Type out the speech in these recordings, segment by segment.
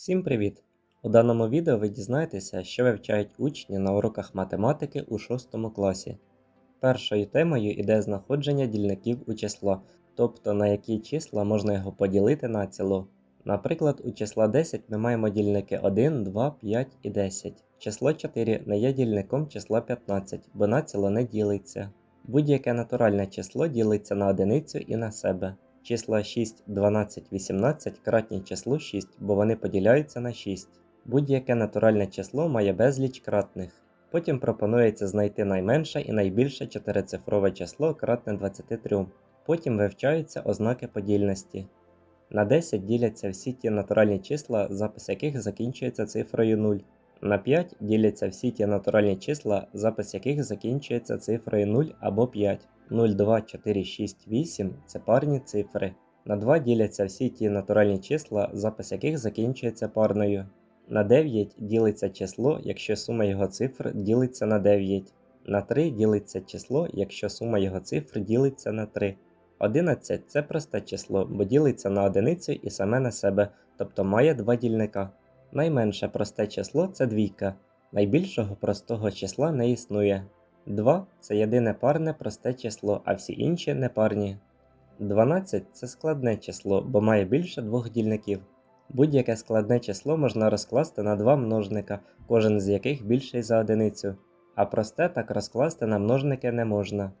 Всім привіт! У даному відео ви дізнаєтеся, що вивчають учні на уроках математики у 6 класі. Першою темою йде знаходження дільників у число, тобто на які числа можна його поділити на ціло. Наприклад, у числа 10 ми маємо дільники 1, 2, 5 і 10. Число 4 не є дільником числа 15, бо націло не ділиться. Будь-яке натуральне число ділиться на одиницю і на себе. Числа 6, 12, 18 кратні числу 6, бо вони поділяються на 6. Будь-яке натуральне число має безліч кратних. Потім пропонується знайти найменше і найбільше чотирицифрове число кратне 23. Потім вивчаються ознаки подільності. На 10 діляться всі ті натуральні числа, запис яких закінчується цифрою 0. На 5 діляться всі ті натуральні числа, запис яких закінчується цифрою 0 або 5. 0, 2, 4, 6, 8 це парні цифри. На 2 діляться всі ті натуральні числа, запис яких закінчується парною. На 9 ділиться число, якщо сума його цифр ділиться на 9. На 3 ділиться число, якщо сума його цифр ділиться на 3. 11 це просте число, бо ділиться на одиницю і саме на себе, тобто має два дільника. Найменше просте число це двійка. Найбільшого простого числа не існує. 2 це єдине парне просте число, а всі інші непарні. 12 це складне число, бо має більше двох дільників. Будь-яке складне число можна розкласти на два множника, кожен з яких більший за одиницю, а просте так розкласти на множники не можна.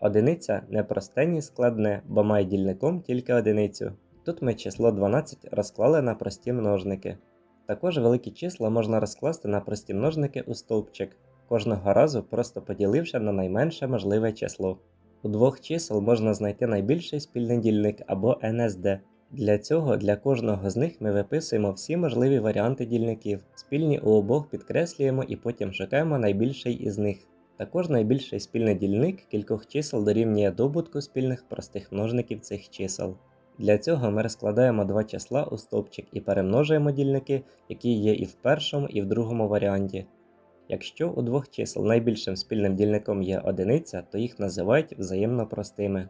Одиниця не просте, ні складне, бо має дільником тільки одиницю. Тут ми число 12 розклали на прості множники. Також великі числа можна розкласти на прості множники у стовпчик, кожного разу просто поділивши на найменше можливе число. У двох чисел можна знайти найбільший спільний дільник або NSD. Для цього для кожного з них ми виписуємо всі можливі варіанти дільників. Спільні у обох підкреслюємо і потім шукаємо найбільший із них. Також найбільший спільний дільник кількох чисел дорівнює добутку спільних простих множників цих чисел. Для цього ми розкладаємо два числа у стовпчик і перемножуємо дільники, які є і в першому, і в другому варіанті. Якщо у двох чисел найбільшим спільним дільником є одиниця, то їх називають взаємно простими.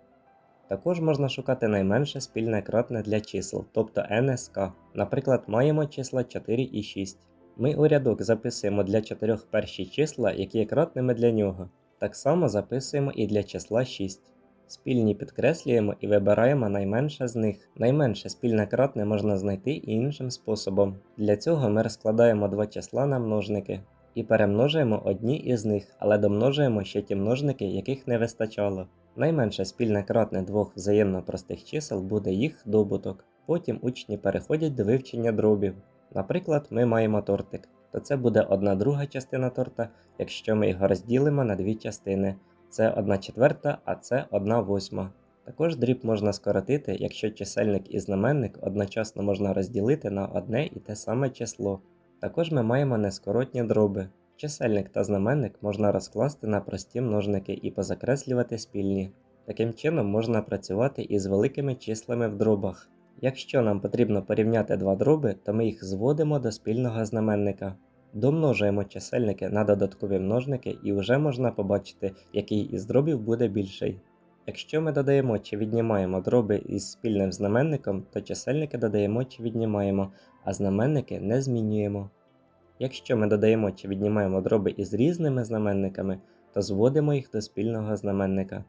Також можна шукати найменше спільне кратне для чисел, тобто НСК. Наприклад, маємо числа 4 і 6. Ми у рядок записуємо для чотирьох перші числа, які є кратними для нього. Так само записуємо і для числа 6. Спільні підкреслюємо і вибираємо найменше з них. Найменше спільне кратне можна знайти і іншим способом. Для цього ми розкладаємо два числа на множники і перемножуємо одні із них, але домножуємо ще ті множники, яких не вистачало. Найменше спільне кратне двох взаємно простих чисел буде їх добуток. Потім учні переходять до вивчення дробів. Наприклад, ми маємо тортик, то це буде одна друга частина торта, якщо ми його розділимо на дві частини. Це 1 четверта, а це 1 восьма. Також дріб можна скоротити, якщо чисельник і знаменник одночасно можна розділити на одне і те саме число. Також ми маємо нескоротні дроби. Чисельник та знаменник можна розкласти на прості множники і позакреслювати спільні. Таким чином можна працювати із великими числами в дробах. Якщо нам потрібно порівняти два дроби, то ми їх зводимо до спільного знаменника. Домножуємо чисельники на додаткові множники і вже можна побачити, який із дробів буде більший. Якщо ми додаємо чи віднімаємо дроби із спільним знаменником, то чисельники додаємо чи віднімаємо, а знаменники не змінюємо. Якщо ми додаємо чи віднімаємо дроби із різними знаменниками, то зводимо їх до спільного знаменника.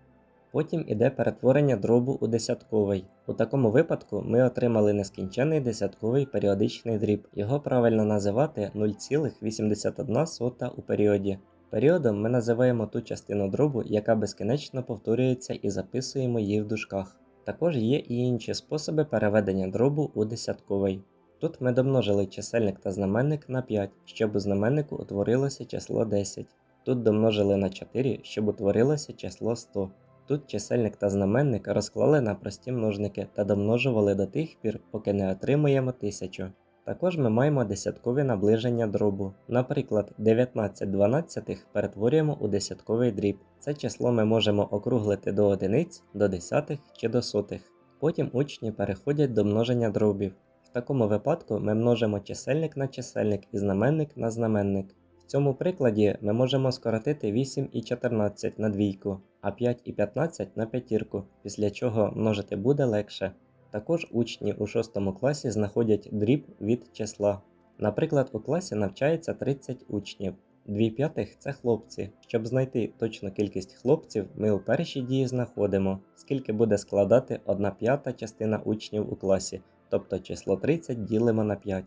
Потім іде перетворення дробу у десятковий. У такому випадку ми отримали нескінченний десятковий періодичний дріб. Його правильно називати 0,81 у періоді. Періодом ми називаємо ту частину дробу, яка безкінечно повторюється і записуємо її в дужках. Також є і інші способи переведення дробу у десятковий. Тут ми домножили чисельник та знаменник на 5, щоб у знаменнику утворилося число 10. Тут домножили на 4, щоб утворилося число 100. Тут чисельник та знаменник розклали на прості множники та домножували до тих пір, поки не отримуємо 1000. Також ми маємо десяткові наближення дробу. Наприклад, 19 дванадцятих перетворюємо у десятковий дріб. Це число ми можемо округлити до одиниць, до десятих чи до сотих. Потім учні переходять до множення дробів. В такому випадку ми множимо чисельник на чисельник і знаменник на знаменник. В цьому прикладі ми можемо скоротити 8 і 14 на двійку, а 5 і 15 на п'ятірку, після чого множити буде легше. Також учні у 6 класі знаходять дріб від числа. Наприклад, у класі навчається 30 учнів. 2 п'ятих це хлопці. Щоб знайти точну кількість хлопців, ми у першій дії знаходимо, скільки буде складати 1 п'ята частина учнів у класі, тобто число 30 ділимо на 5.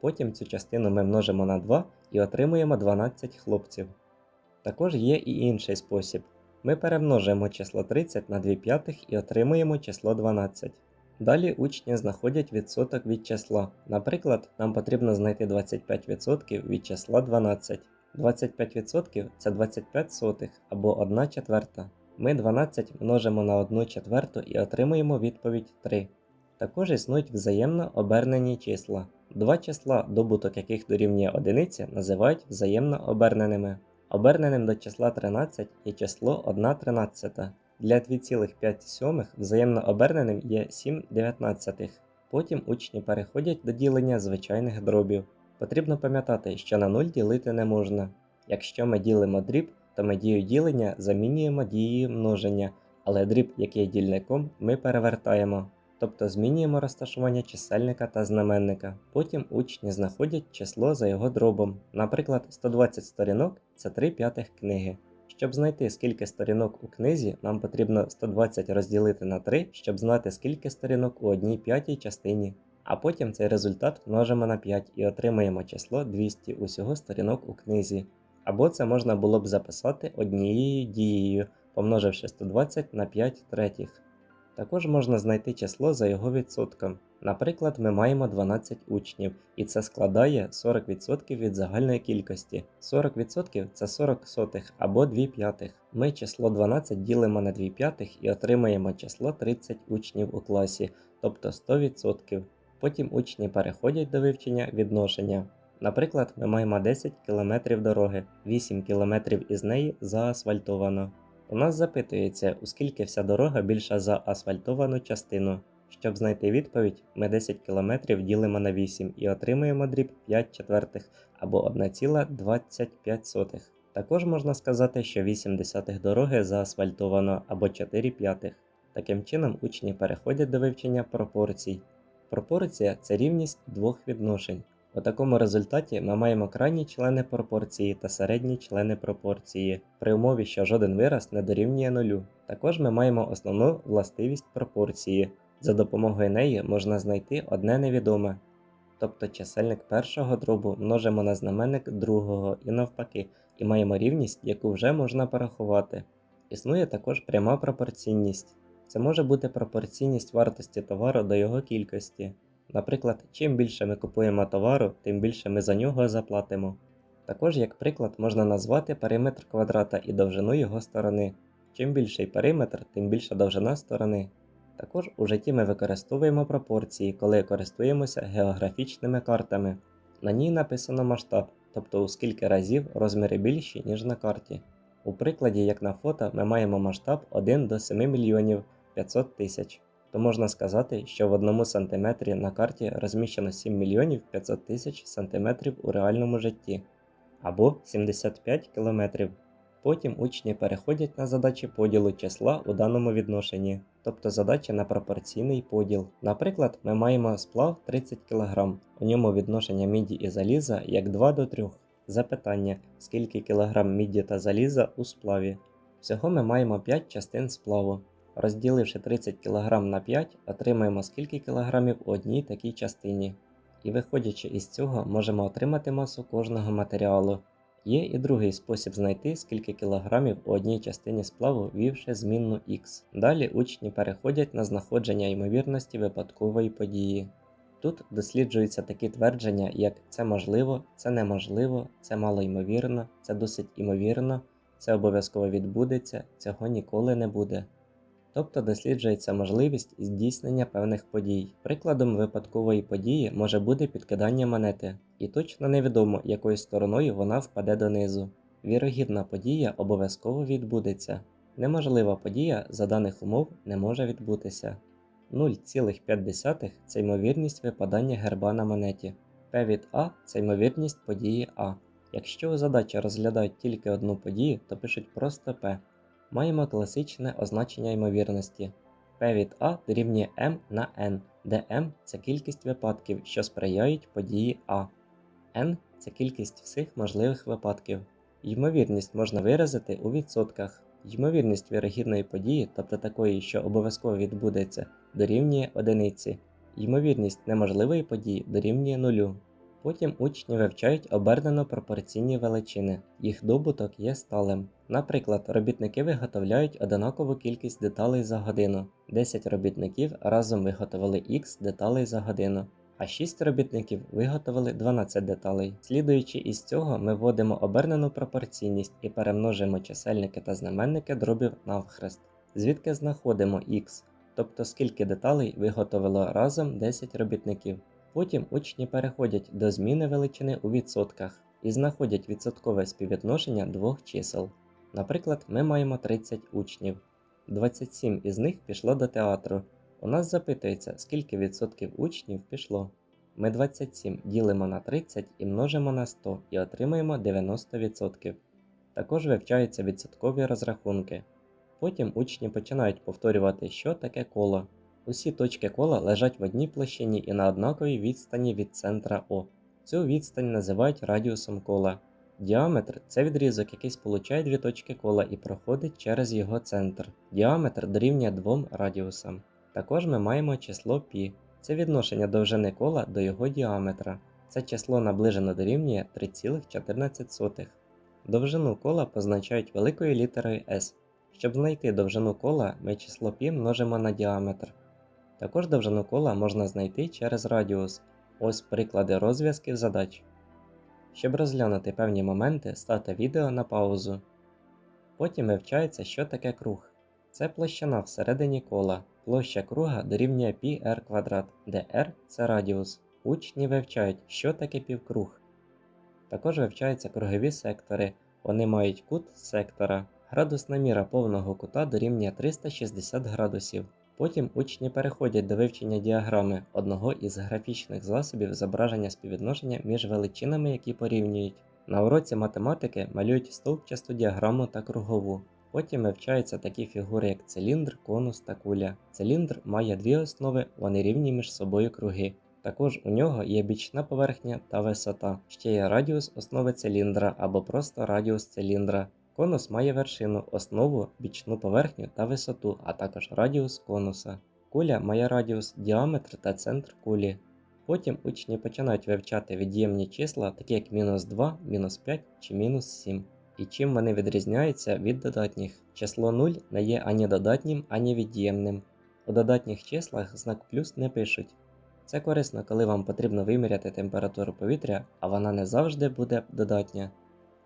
Потім цю частину ми множимо на 2 і отримуємо 12 хлопців. Також є і інший спосіб. Ми перемножуємо число 30 на 2 п'ятих і отримуємо число 12. Далі учні знаходять відсоток від числа. Наприклад, нам потрібно знайти 25% від числа 12. 25% це 25 сотих або 1 четверта. Ми 12 множимо на 1 четверту і отримуємо відповідь 3. Також існують взаємно обернені числа. Два числа, добуток яких дорівнює одиниці, називають взаємно оберненими. Оберненим до числа 13 є число 1 тринадцята. Для 2,5 взаємно оберненим є 7 дев'ятнадцятих. Потім учні переходять до ділення звичайних дробів. Потрібно пам'ятати, що на 0 ділити не можна. Якщо ми ділимо дріб, то ми дію ділення замінюємо дією множення, але дріб, який є дільником, ми перевертаємо. Тобто змінюємо розташування чисельника та знаменника. Потім учні знаходять число за його дробом. Наприклад, 120 сторінок це 3 п'ятих книги. Щоб знайти скільки сторінок у книзі, нам потрібно 120 розділити на 3, щоб знати скільки сторінок у одній п'ятій частині. А потім цей результат множимо на 5 і отримаємо число 200 усього сторінок у книзі. Або це можна було б записати однією дією, помноживши 120 на 5 третіх. Також можна знайти число за його відсотком. Наприклад, ми маємо 12 учнів, і це складає 40% від загальної кількості. 40% це 40 сотих або 2 п'ятих. Ми число 12 ділимо на 2 п'ятих і отримаємо число 30 учнів у класі, тобто 100%. Потім учні переходять до вивчення відношення. Наприклад, ми маємо 10 км дороги, 8 км із неї заасфальтовано. У нас запитується, оскільки вся дорога більша за асфальтовану частину. Щоб знайти відповідь, ми 10 км ділимо на 8 і отримуємо дріб 5 четвертих або 1,25. Також можна сказати, що 8 десятих дороги заасфальтовано або 4 п'ятих. Таким чином, учні переходять до вивчення пропорцій. Пропорція це рівність двох відношень. У такому результаті ми маємо крайні члени пропорції та середні члени пропорції, при умові, що жоден вираз не дорівнює нулю. Також ми маємо основну властивість пропорції. За допомогою неї можна знайти одне невідоме. Тобто чисельник першого дробу множимо на знаменник другого і навпаки, і маємо рівність, яку вже можна порахувати. Існує також пряма пропорційність. Це може бути пропорційність вартості товару до його кількості. Наприклад, чим більше ми купуємо товару, тим більше ми за нього заплатимо. Також, як приклад, можна назвати периметр квадрата і довжину його сторони. Чим більший периметр, тим більша довжина сторони. Також у житті ми використовуємо пропорції, коли користуємося географічними картами. На ній написано масштаб, тобто у скільки разів розміри більші, ніж на карті. У прикладі, як на фото, ми маємо масштаб 1 до 7 мільйонів 500 тисяч то можна сказати, що в одному сантиметрі на карті розміщено 7 мільйонів 500 тисяч сантиметрів у реальному житті або 75 кілометрів. Потім учні переходять на задачі поділу числа у даному відношенні, тобто задачі на пропорційний поділ. Наприклад, ми маємо сплав 30 кг, у ньому відношення міді і заліза як 2 до 3. Запитання, скільки кілограм міді та заліза у сплаві. Всього ми маємо 5 частин сплаву. Розділивши 30 кг на 5, отримаємо скільки кілограмів у одній такій частині. І виходячи із цього, можемо отримати масу кожного матеріалу. Є і другий спосіб знайти, скільки кілограмів у одній частині сплаву, ввівши змінну X. Далі учні переходять на знаходження ймовірності випадкової події. Тут досліджуються такі твердження, як це можливо, це неможливо, це малоймовірно, це досить імовірно, це обов'язково відбудеться, цього ніколи не буде тобто досліджується можливість здійснення певних подій. Прикладом випадкової події може бути підкидання монети, і точно невідомо, якою стороною вона впаде донизу. Вірогідна подія обов'язково відбудеться. Неможлива подія за даних умов не може відбутися. 0,5 це ймовірність випадання герба на монеті. P від А це ймовірність події А. Якщо у задачі розглядають тільки одну подію, то пишуть просто P маємо класичне означення ймовірності. P від А дорівнює m на n, де m це кількість випадків, що сприяють події А. n це кількість всіх можливих випадків. Ймовірність можна виразити у відсотках. Ймовірність вірогідної події, тобто такої, що обов'язково відбудеться, дорівнює одиниці. Ймовірність неможливої події дорівнює нулю. Потім учні вивчають обернено пропорційні величини. Їх добуток є сталим. Наприклад, робітники виготовляють однакову кількість деталей за годину. 10 робітників разом виготовили X деталей за годину, а 6 робітників виготовили 12 деталей. Слідуючи із цього, ми вводимо обернену пропорційність і перемножуємо чисельники та знаменники дробів навхрест, звідки знаходимо X, тобто скільки деталей виготовило разом 10 робітників. Потім учні переходять до зміни величини у відсотках і знаходять відсоткове співвідношення двох чисел. Наприклад, ми маємо 30 учнів, 27 із них пішло до театру. У нас запитується, скільки відсотків учнів пішло. Ми 27 ділимо на 30 і множимо на 100 і отримаємо 90%. Також вивчаються відсоткові розрахунки. Потім учні починають повторювати, що таке коло. Усі точки кола лежать в одній площині і на однаковій відстані від центра О. Цю відстань називають радіусом кола. Діаметр це відрізок, який сполучає дві точки кола і проходить через його центр. Діаметр дорівнює двом радіусам. Також ми маємо число π. Це відношення довжини кола до його діаметра. Це число наближено дорівнює 3,14. Довжину кола позначають великою літерою S. Щоб знайти довжину кола, ми число π множимо на діаметр. Також довжину кола можна знайти через радіус. Ось приклади розв'язків задач. Щоб розглянути певні моменти, ставте відео на паузу. Потім вивчається, що таке круг. Це площина всередині кола. Площа круга дорівнює πr квадрат, де r це радіус. Учні вивчають, що таке півкруг. Також вивчаються кругові сектори. Вони мають кут сектора. Градусна міра повного кута дорівнює 360 градусів. Потім учні переходять до вивчення діаграми одного із графічних засобів зображення співвідношення між величинами, які порівнюють. На уроці математики малюють стовпчасту діаграму та кругову. Потім вивчаються такі фігури, як циліндр, конус та куля. Циліндр має дві основи, вони рівні між собою круги. Також у нього є бічна поверхня та висота. Ще є радіус основи циліндра або просто радіус циліндра. Конус має вершину, основу, бічну поверхню та висоту, а також радіус конуса. Куля має радіус, діаметр та центр кулі. Потім учні починають вивчати від'ємні числа, такі як мінус 2, мінус 5 чи мінус 7. І чим вони відрізняються від додатніх. Число 0 не є ані додатнім, ані від'ємним. У додатніх числах знак плюс не пишуть. Це корисно, коли вам потрібно виміряти температуру повітря, а вона не завжди буде додатня.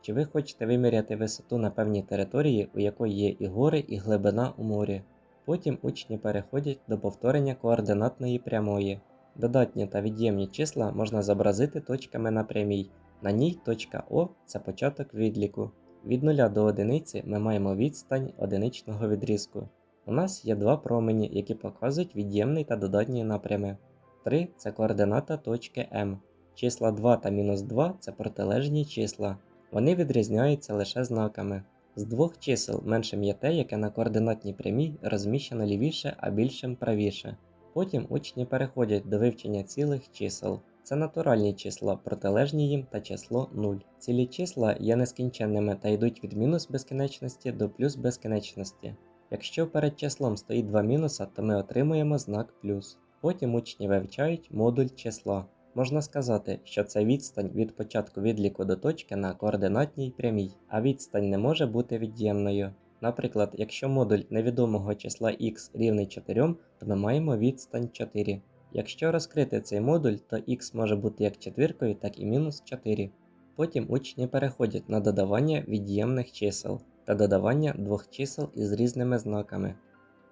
Чи ви хочете виміряти висоту на певній території, у якої є і гори, і глибина у морі. Потім учні переходять до повторення координатної прямої. Додатні та від'ємні числа можна зобразити точками на прямій. На ній точка О це початок відліку. Від 0 до 1 ми маємо відстань одиничного відрізку. У нас є два промені, які показують від'ємний та додатній напрями. 3 це координата точки М. Числа 2 та мінус 2 це протилежні числа. Вони відрізняються лише знаками. З двох чисел меншим є те, яке на координатній прямій розміщено лівіше, а більшим правіше. Потім учні переходять до вивчення цілих чисел. Це натуральні числа, протилежні їм та число 0. Цілі числа є нескінченними та йдуть від мінус безкінечності до плюс безкінечності. Якщо перед числом стоїть два мінуса, то ми отримуємо знак плюс. Потім учні вивчають модуль числа. Можна сказати, що це відстань від початку відліку до точки на координатній прямій, а відстань не може бути від'ємною. Наприклад, якщо модуль невідомого числа x рівний 4, то ми маємо відстань 4. Якщо розкрити цей модуль, то x може бути як четвіркою, так і мінус 4. Потім учні переходять на додавання від'ємних чисел та додавання двох чисел із різними знаками.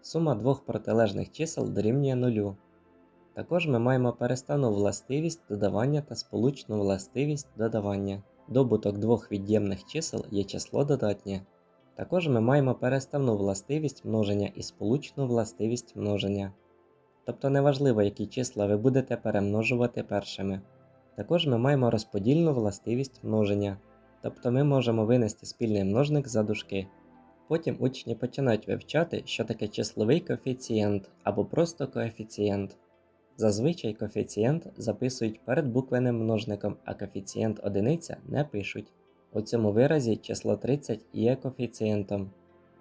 Сума двох протилежних чисел дорівнює нулю. Також ми маємо перестану властивість додавання та сполучну властивість додавання. Добуток двох від'ємних чисел є число додатнє. Також ми маємо переставну властивість множення і сполучну властивість множення. Тобто неважливо, які числа ви будете перемножувати першими. Також ми маємо розподільну властивість множення, тобто ми можемо винести спільний множник за дужки. Потім учні починають вивчати, що таке числовий коефіцієнт або просто коефіцієнт. Зазвичай коефіцієнт записують перед буквенним множником, а коефіцієнт одиниця не пишуть. У цьому виразі число 30 є коефіцієнтом.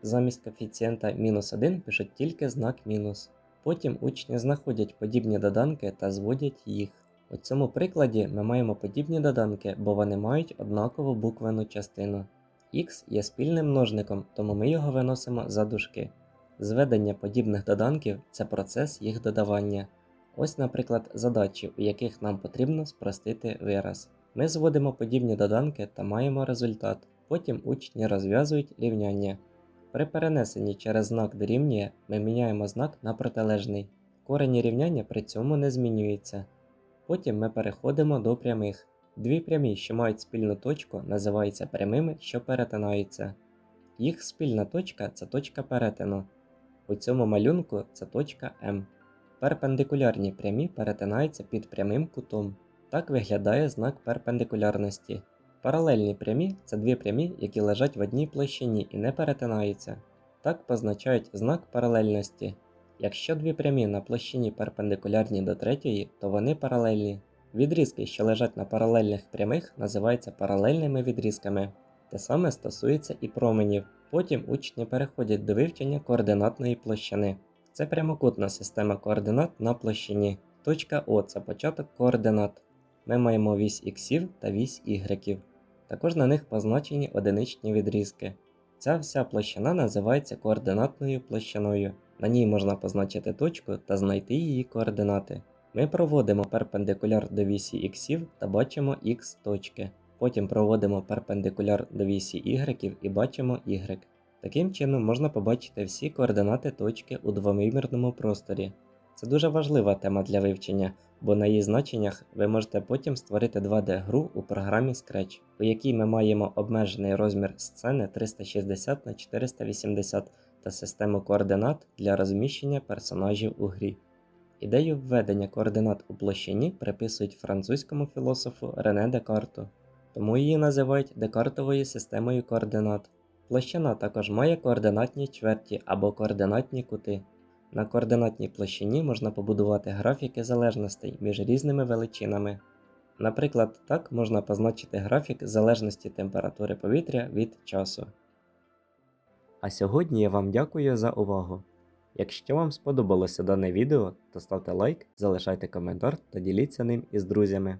Замість коефіцієнта мінус 1 пишуть тільки знак мінус. Потім учні знаходять подібні доданки та зводять їх. У цьому прикладі ми маємо подібні доданки, бо вони мають однакову буквену частину. Х є спільним множником, тому ми його виносимо за дужки. Зведення подібних доданків це процес їх додавання. Ось, наприклад, задачі, у яких нам потрібно спростити вираз. Ми зводимо подібні доданки та маємо результат. Потім учні розв'язують рівняння. При перенесенні через знак дорівнює ми міняємо знак на протилежний. Корені рівняння при цьому не змінюються. Потім ми переходимо до прямих. Дві прямі, що мають спільну точку, називаються прямими, що перетинаються. Їх спільна точка це точка перетину. У цьому малюнку це точка М. Перпендикулярні прямі перетинаються під прямим кутом. Так виглядає знак перпендикулярності. Паралельні прямі це дві прямі, які лежать в одній площині і не перетинаються. Так позначають знак паралельності. Якщо дві прямі на площині перпендикулярні до третьої, то вони паралельні. Відрізки, що лежать на паралельних прямих, називаються паралельними відрізками. Те саме стосується і променів. Потім учні переходять до вивчення координатної площини. Це прямокутна система координат на площині. Точка О це початок координат. Ми маємо вісь іксів та вісь ігреків. Також на них позначені одиничні відрізки. Ця вся площина називається координатною площиною. На ній можна позначити точку та знайти її координати. Ми проводимо перпендикуляр до вісі іксів та бачимо х точки. Потім проводимо перпендикуляр до вісі y і бачимо y. Таким чином можна побачити всі координати точки у двомірному просторі. Це дуже важлива тема для вивчення, бо на її значеннях ви можете потім створити 2D-гру у програмі Scratch, у якій ми маємо обмежений розмір сцени 360 на 480 та систему координат для розміщення персонажів у грі. Ідею введення координат у площині приписують французькому філософу Рене Декарту, тому її називають Декартовою системою координат. Площина також має координатні чверті або координатні кути. На координатній площині можна побудувати графіки залежностей між різними величинами. Наприклад, так можна позначити графік залежності температури повітря від часу. А сьогодні я вам дякую за увагу. Якщо вам сподобалося дане відео, то ставте лайк, залишайте коментар та діліться ним із друзями.